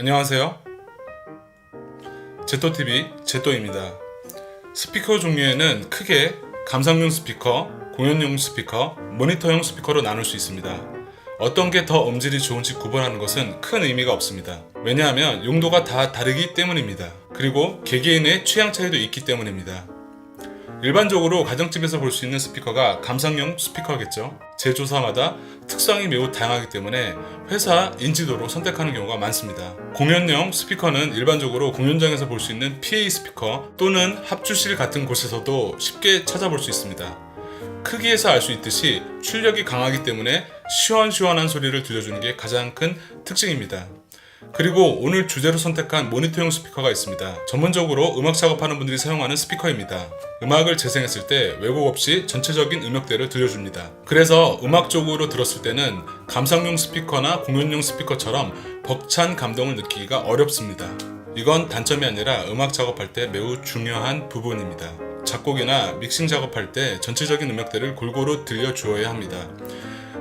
안녕하세요. 제토TV 제토입니다. 스피커 종류에는 크게 감상용 스피커, 공연용 스피커, 모니터용 스피커로 나눌 수 있습니다. 어떤 게 더 음질이 좋은지 구분하는 것은 큰 의미가 없습니다. 왜냐하면 용도가 다 다르기 때문입니다. 그리고 개개인의 취향 차이도 있기 때문입니다. 일반적으로 가정집에서 볼 수 있는 스피커가 감상용 스피커겠죠. 제조사마다 특성이 매우 다양하기 때문에 회사 인지도로 선택하는 경우가 많습니다. 공연용 스피커는 일반적으로 공연장에서 볼 수 있는 PA 스피커 또는 합주실 같은 곳에서도 쉽게 찾아볼 수 있습니다. 크기에서 알 수 있듯이 출력이 강하기 때문에 시원시원한 소리를 들려주는 게 가장 큰 특징입니다. 그리고 오늘 주제로 선택한 모니터용 스피커가 있습니다. 전문적으로 음악 작업하는 분들이 사용하는 스피커입니다. 음악을 재생했을 때 왜곡 없이 전체적인 음역대를 들려줍니다. 그래서 음악적으로 들었을 때는 감상용 스피커나 공연용 스피커처럼 벅찬 감동을 느끼기가 어렵습니다. 이건 단점이 아니라 음악 작업할 때 매우 중요한 부분입니다. 작곡이나 믹싱 작업할 때 전체적인 음역대를 골고루 들려주어야 합니다.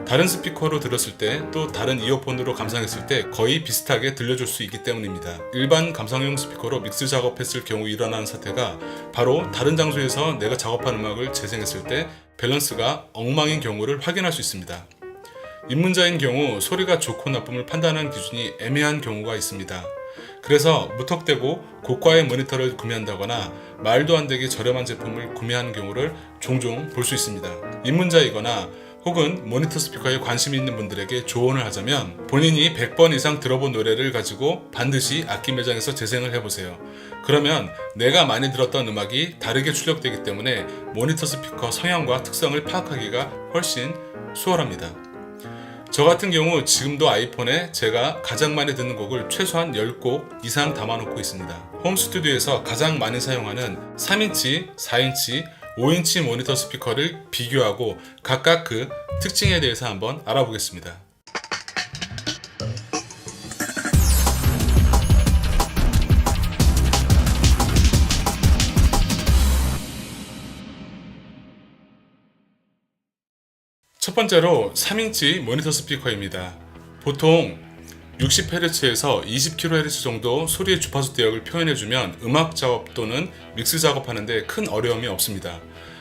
다른 스피커로 들었을 때 또 다른 이어폰으로 감상했을 때 거의 비슷하게 들려줄 수 있기 때문입니다. 일반 감상용 스피커로 믹스 작업했을 경우 일어나는 사태가 바로 다른 장소에서 내가 작업한 음악을 재생했을 때 밸런스가 엉망인 경우를 확인할 수 있습니다. 입문자인 경우 소리가 좋고 나쁨을 판단하는 기준이 애매한 경우가 있습니다. 그래서 무턱대고 고가의 모니터를 구매한다거나 말도 안 되게 저렴한 제품을 구매하는 경우를 종종 볼 수 있습니다. 입문자이거나 혹은 모니터 스피커에 관심이 있는 분들에게 조언을 하자면 본인이 100번 이상 들어본 노래를 가지고 반드시 악기 매장에서 재생을 해보세요. 그러면 내가 많이 들었던 음악이 다르게 출력되기 때문에 모니터 스피커 성향과 특성을 파악하기가 훨씬 수월합니다. 저 같은 경우 지금도 아이폰에 제가 가장 많이 듣는 곡을 최소한 10곡 이상 담아놓고 있습니다. 홈 스튜디오에서 가장 많이 사용하는 3인치, 4인치, 5인치 모니터 스피커를 비교하고 각각 그 특징에 대해서 한번 알아보겠습니다. 첫 번째로 3인치 모니터 스피커입니다. 보통 60Hz에서 20kHz 정도 소리의 주파수 대역을 표현해주면 음악 작업 또는 믹스 작업하는데 큰 어려움이 없습니다.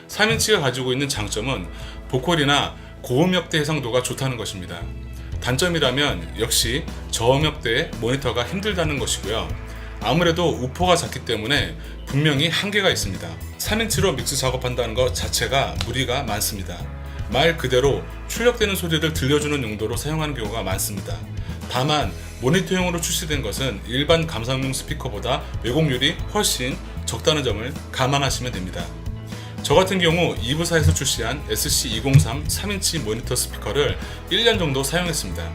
3인치가 가지고 있는 장점은 보컬이나 고음역대 해상도가 좋다는 것입니다. 단점이라면 역시 저음역대 모니터가 힘들다는 것이고요. 아무래도 우포가 작기 때문에 분명히 한계가 있습니다. 3인치로 믹스 작업한다는 것 자체가 무리가 많습니다. 말 그대로 출력되는 소리를 들려주는 용도로 사용하는 경우가 많습니다. 다만 모니터용으로 출시된 것은 일반 감상용 스피커보다 왜곡률이 훨씬 적다는 점을 감안하시면 됩니다. 저 같은 경우 이브사에서 출시한 SC203 3인치 모니터 스피커를 1년 정도 사용했습니다.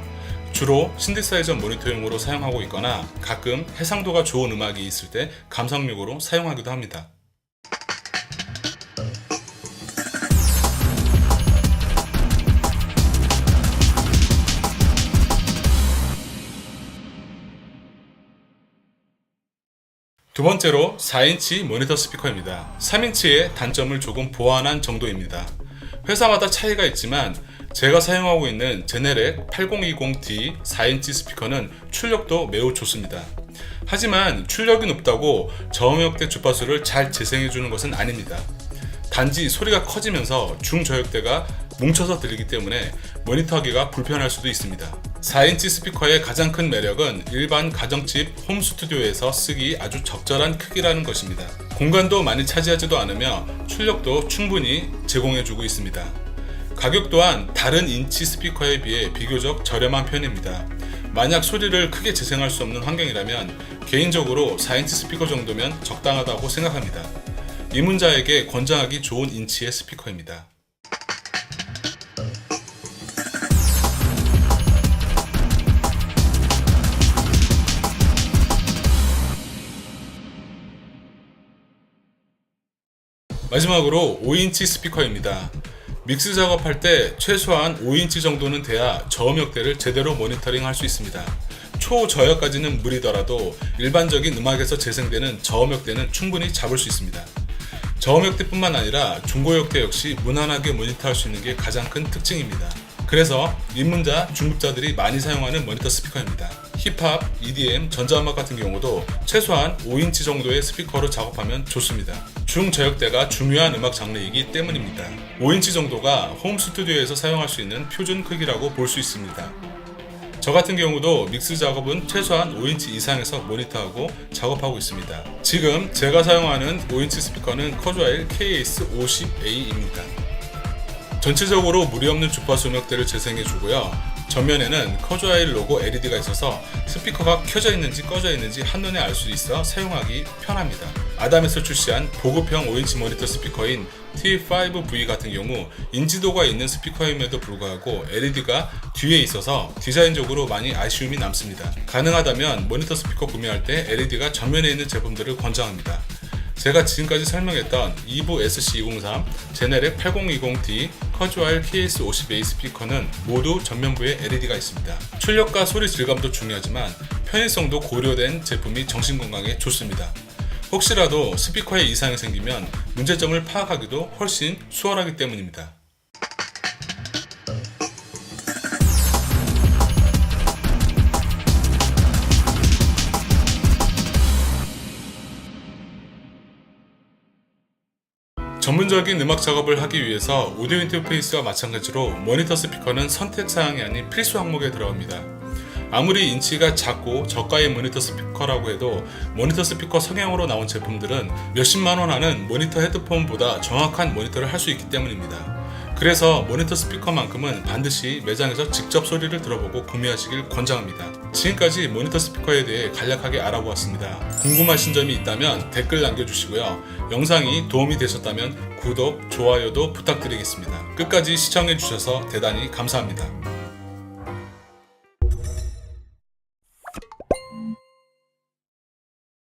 주로 신디사이저 모니터용으로 사용하고 있거나 가끔 해상도가 좋은 음악이 있을 때 감상용으로 사용하기도 합니다. 두 번째로 4인치 모니터 스피커입니다. 3인치의 단점을 조금 보완한 정도입니다. 회사마다 차이가 있지만 제가 사용하고 있는 제네렉 8020D 4인치 스피커는 출력도 매우 좋습니다. 하지만 출력이 높다고 저음역대 주파수를 잘 재생해주는 것은 아닙니다. 단지 소리가 커지면서 중저역대가 뭉쳐서 들리기 때문에 모니터하기가 불편할 수도 있습니다. 4인치 스피커의 가장 큰 매력은 일반 가정집 홈 스튜디오에서 쓰기 아주 적절한 크기라는 것입니다. 공간도 많이 차지하지도 않으며 출력도 충분히 제공해주고 있습니다. 가격 또한 다른 인치 스피커에 비해 비교적 저렴한 편입니다. 만약 소리를 크게 재생할 수 없는 환경이라면 개인적으로 4인치 스피커 정도면 적당하다고 생각합니다. 입문자에게 권장하기 좋은 인치의 스피커입니다. 마지막으로 5인치 스피커입니다. 믹스 작업할 때 최소한 5인치 정도는 돼야 저음역대를 제대로 모니터링 할 수 있습니다. 초저역까지는 무리더라도 일반적인 음악에서 재생되는 저음역대는 충분히 잡을 수 있습니다. 저음역대뿐만 아니라 중고역대 역시 무난하게 모니터할 수 있는 게 가장 큰 특징입니다. 그래서 입문자, 중급자들이 많이 사용하는 모니터 스피커입니다. 힙합, EDM, 전자음악 같은 경우도 최소한 5인치 정도의 스피커로 작업하면 좋습니다. 중저역대가 중요한 음악 장르이기 때문입니다. 5인치 정도가 홈 스튜디오에서 사용할 수 있는 표준 크기라고 볼 수 있습니다. 저 같은 경우도 믹스 작업은 최소한 5인치 이상에서 모니터하고 작업하고 있습니다. 지금 제가 사용하는 5인치 스피커는 커즈와일 KS50A입니다. 전체적으로 무리 없는 주파수 음역대를 재생해 주고요. 전면에는 커즈와일 로고 LED가 있어서 스피커가 켜져 있는지 꺼져 있는지 한눈에 알 수 있어 사용하기 편합니다. 아담에서 출시한 보급형 5인치 모니터 스피커인 T5V 같은 경우 인지도가 있는 스피커임에도 불구하고 LED가 뒤에 있어서 디자인적으로 많이 아쉬움이 남습니다. 가능하다면 모니터 스피커 구매할 때 LED가 전면에 있는 제품들을 권장합니다. 제가 지금까지 설명했던 이부 SC203, 제네렉 8020D, 커즈와일 KS50A 스피커는 모두 전면부에 LED가 있습니다. 출력과 소리 질감도 중요하지만 편의성도 고려된 제품이 정신건강에 좋습니다. 혹시라도 스피커에 이상이 생기면 문제점을 파악하기도 훨씬 수월하기 때문입니다. 전문적인 음악 작업을 하기 위해서 오디오 인터페이스와 마찬가지로 모니터 스피커는 선택 사항이 아닌 필수 항목에 들어갑니다. 아무리 인치가 작고 저가의 모니터 스피커라고 해도 모니터 스피커 성형으로 나온 제품들은 몇십만 원 하는 모니터 헤드폰보다 정확한 모니터를 할 수 있기 때문입니다. 그래서 모니터 스피커만큼은 반드시 매장에서 직접 소리를 들어보고 구매하시길 권장합니다. 지금까지 모니터 스피커에 대해 간략하게 알아보았습니다. 궁금하신 점이 있다면 댓글 남겨주시고요. 영상이 도움이 되셨다면 구독, 좋아요도 부탁드리겠습니다. 끝까지 시청해주셔서 대단히 감사합니다.